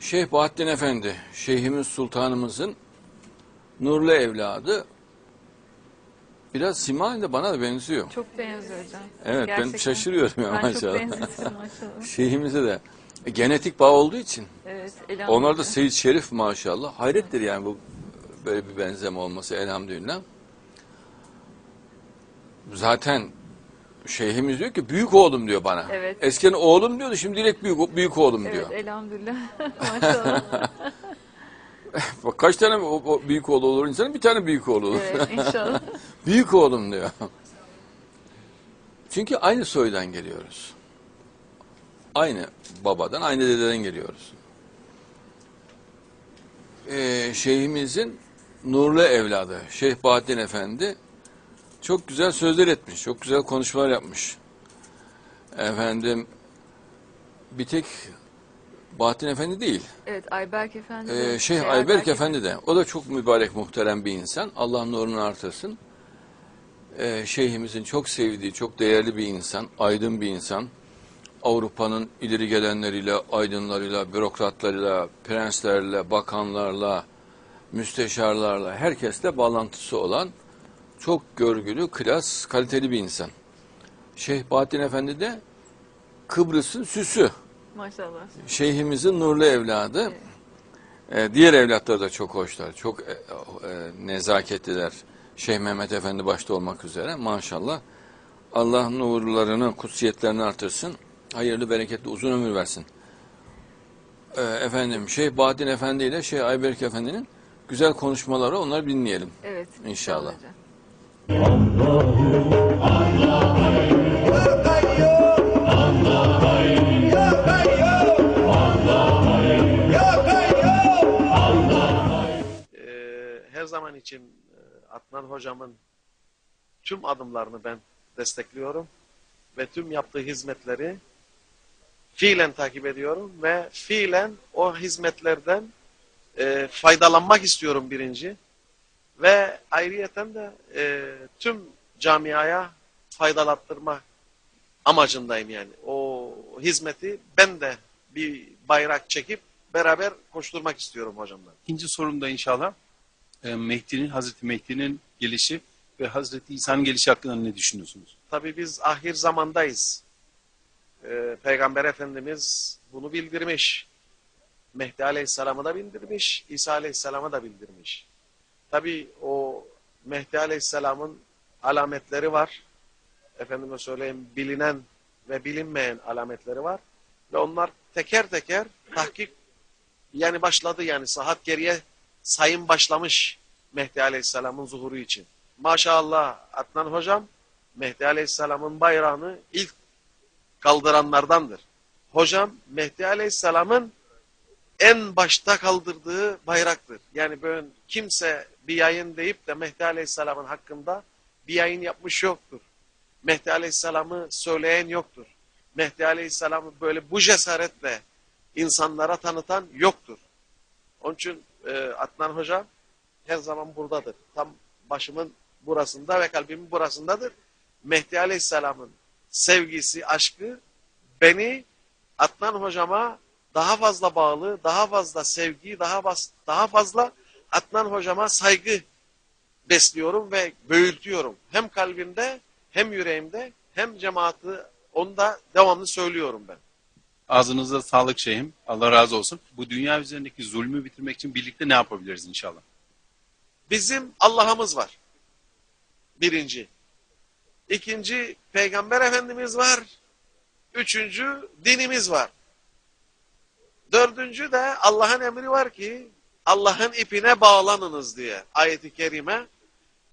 Şeyh Bahattin Efendi, Şeyhimiz Sultanımızın nurlu evladı. Biraz simayen de bana da benziyor. Çok benziyor hocam. Evet ben Gerçekten. şaşırıyorum ya Ben çok maşallah. benzetim maşallah. Şeyhimize de e, genetik bağ olduğu için. Evet. Onlar da Seyit Şerif maşallah. Hayrettir yani bu böyle bir benzeme olması elhamdülillah. Zaten şeyhimiz diyor ki büyük oğlum diyor bana. Evet. Eskiden oğlum diyordu şimdi direkt büyük büyük oğlum diyor. Evet, elhamdülillah. maşallah. Bak kaç tane o, o büyük oğlu olur insanın bir tane büyük oğlu olur. evet, inşallah. büyük oğlum diyor. Çünkü aynı soydan geliyoruz. Aynı babadan, aynı dededen geliyoruz. Ee, şeyhimizin nurlu evladı Şeyh Bahattin Efendi çok güzel sözler etmiş, çok güzel konuşmalar yapmış. Efendim bir tek Bahattin Efendi değil, Evet, Ayberk Efendi. de- ee, Şeyh Şey, Ayberk Efendi de. O da çok mübarek muhterem bir insan. Allah nurunu artırsın. Ee, şeyhimizin çok sevdiği, çok değerli bir insan. Aydın bir insan. Avrupa'nın ileri gelenleriyle, aydınlarıyla, bürokratlarıyla, prenslerle, bakanlarla, müsteşarlarla, herkesle bağlantısı olan çok görgülü, klas, kaliteli bir insan. Şeyh Bahattin Efendi de Kıbrıs'ın süsü. Maşallah. Şeyhimizin nurlu evladı. Ee, diğer evlatları da çok hoşlar. Çok e, e, nezaketliler. Şeyh Mehmet Efendi başta olmak üzere maşallah. Allah nurlarını, kutsiyetlerini artırsın. Hayırlı, bereketli, uzun ömür versin. Ee, efendim Şeyh Bahattin Efendi ile Şeyh Ayberk Efendi'nin güzel konuşmaları onları dinleyelim. Evet. İnşallah. hocam. Ee, her zaman için e, Adnan hocamın tüm adımlarını ben destekliyorum ve tüm yaptığı hizmetleri fiilen takip ediyorum ve fiilen o hizmetlerden e, faydalanmak istiyorum birinci ve ayrıyeten de e, tüm camiaya faydalattırma amacındayım yani. O hizmeti ben de bir bayrak çekip beraber koşturmak istiyorum hocamdan. İkinci sorum da inşallah e, Mehdi'nin, Hazreti Mehdi'nin gelişi ve Hazreti İsa'nın gelişi hakkında ne düşünüyorsunuz? Tabii biz ahir zamandayız. Ee, Peygamber Efendimiz bunu bildirmiş. Mehdi Aleyhisselam'ı da bildirmiş, İsa Aleyhisselam'ı da bildirmiş. Tabii o Mehdi Aleyhisselam'ın alametleri var. Efendime söyleyeyim bilinen ve bilinmeyen alametleri var. Ve onlar teker teker tahkik yani başladı yani saat geriye sayım başlamış Mehdi Aleyhisselam'ın zuhuru için. Maşallah Adnan Hocam Mehdi Aleyhisselam'ın bayrağını ilk kaldıranlardandır. Hocam Mehdi Aleyhisselam'ın en başta kaldırdığı bayraktır. Yani böyle kimse bir yayın deyip de Mehdi Aleyhisselam'ın hakkında bir yayın yapmış yoktur. Mehdi Aleyhisselam'ı söyleyen yoktur. Mehdi Aleyhisselam'ı böyle bu cesaretle insanlara tanıtan yoktur. Onun için e, Adnan Hocam her zaman buradadır. Tam başımın burasında ve kalbimin burasındadır. Mehdi Aleyhisselam'ın sevgisi, aşkı beni Adnan Hocama daha fazla bağlı, daha fazla sevgi, daha bas, daha fazla Adnan Hocama saygı besliyorum ve büyütüyorum. Hem kalbimde, hem yüreğimde, hem cemaati onda devamlı söylüyorum ben. Ağzınıza sağlık şeyhim. Allah razı olsun. Bu dünya üzerindeki zulmü bitirmek için birlikte ne yapabiliriz inşallah? Bizim Allah'ımız var. Birinci. İkinci, Peygamber Efendimiz var. Üçüncü, dinimiz var. Dördüncü de Allah'ın emri var ki Allah'ın ipine bağlanınız diye ayeti kerime.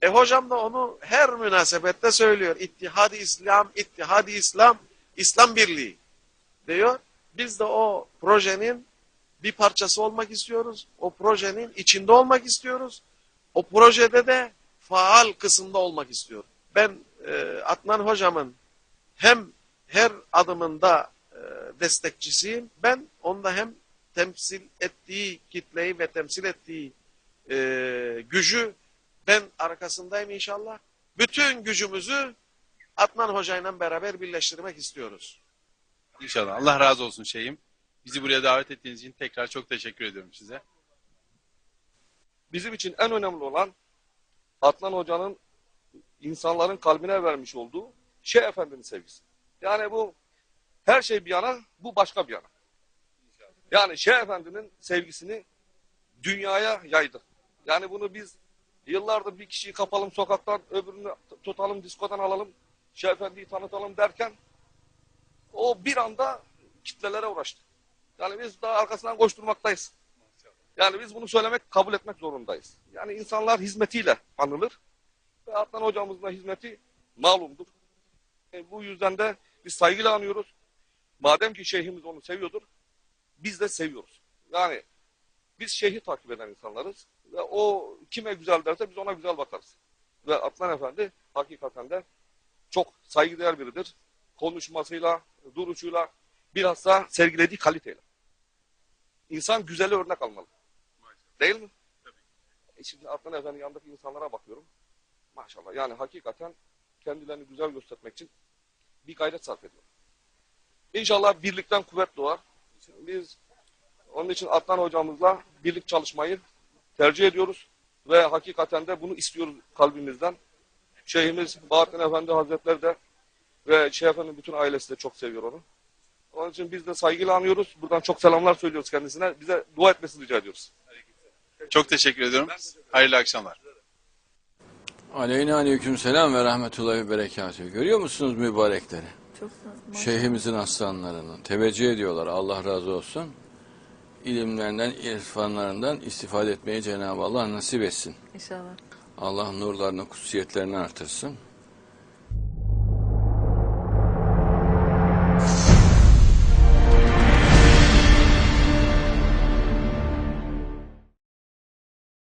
E hocam da onu her münasebette söylüyor. İttihad-ı İslam, İttihad-ı İslam, İslam Birliği diyor. Biz de o projenin bir parçası olmak istiyoruz. O projenin içinde olmak istiyoruz. O projede de faal kısımda olmak istiyorum. Ben e, Adnan hocamın hem her adımında e, destekçisiyim. Ben onda hem temsil ettiği kitleyi ve temsil ettiği e, gücü ben arkasındayım inşallah. Bütün gücümüzü Adnan hocayla beraber birleştirmek istiyoruz. İnşallah. Allah razı olsun şeyhim. Bizi buraya davet ettiğiniz için tekrar çok teşekkür ediyorum size. bizim için en önemli olan Adnan Hoca'nın insanların kalbine vermiş olduğu Şeyh Efendi'nin sevgisi. Yani bu her şey bir yana, bu başka bir yana. Yani Şeyh Efendi'nin sevgisini dünyaya yaydı. Yani bunu biz yıllardır bir kişiyi kapalım sokaktan, öbürünü tutalım diskodan alalım, Şeyh Efendi'yi tanıtalım derken o bir anda kitlelere uğraştı. Yani biz daha arkasından koşturmaktayız. Yani biz bunu söylemek, kabul etmek zorundayız. Yani insanlar hizmetiyle anılır. Ve Adnan hocamızın da hizmeti malumdur. E, bu yüzden de biz saygıyla anıyoruz. Madem ki şeyhimiz onu seviyordur, biz de seviyoruz. Yani biz şeyhi takip eden insanlarız. Ve o kime güzel derse biz ona güzel bakarız. Ve Adnan Efendi hakikaten de çok saygıdeğer biridir. Konuşmasıyla, duruşuyla, bilhassa sergilediği kaliteyle. İnsan güzeli örnek almalı. Değil mi? E şimdi Adnan Efendi yanındaki insanlara bakıyorum. Maşallah yani hakikaten kendilerini güzel göstermek için bir gayret sarf ediyor. İnşallah birlikten kuvvet doğar. Biz onun için Adnan hocamızla birlik çalışmayı tercih ediyoruz. Ve hakikaten de bunu istiyoruz kalbimizden. Şeyhimiz Bahattin Efendi Hazretleri de ve Şeyh Efendi'nin bütün ailesi de çok seviyor onu. Onun için biz de saygıyla anıyoruz. Buradan çok selamlar söylüyoruz kendisine. Bize dua etmesini rica ediyoruz. Çok teşekkür ediyorum. Hayırlı akşamlar. Aleyna aleyküm selam ve rahmetullahi ve berekatühü. Görüyor musunuz mübarekleri? Çok Şeyhimizin aslanlarının. Teveccüh ediyorlar. Allah razı olsun. İlimlerinden, irfanlarından istifade etmeyi Cenab-ı Allah nasip etsin. İnşallah. Allah nurlarını, kutsiyetlerini artırsın.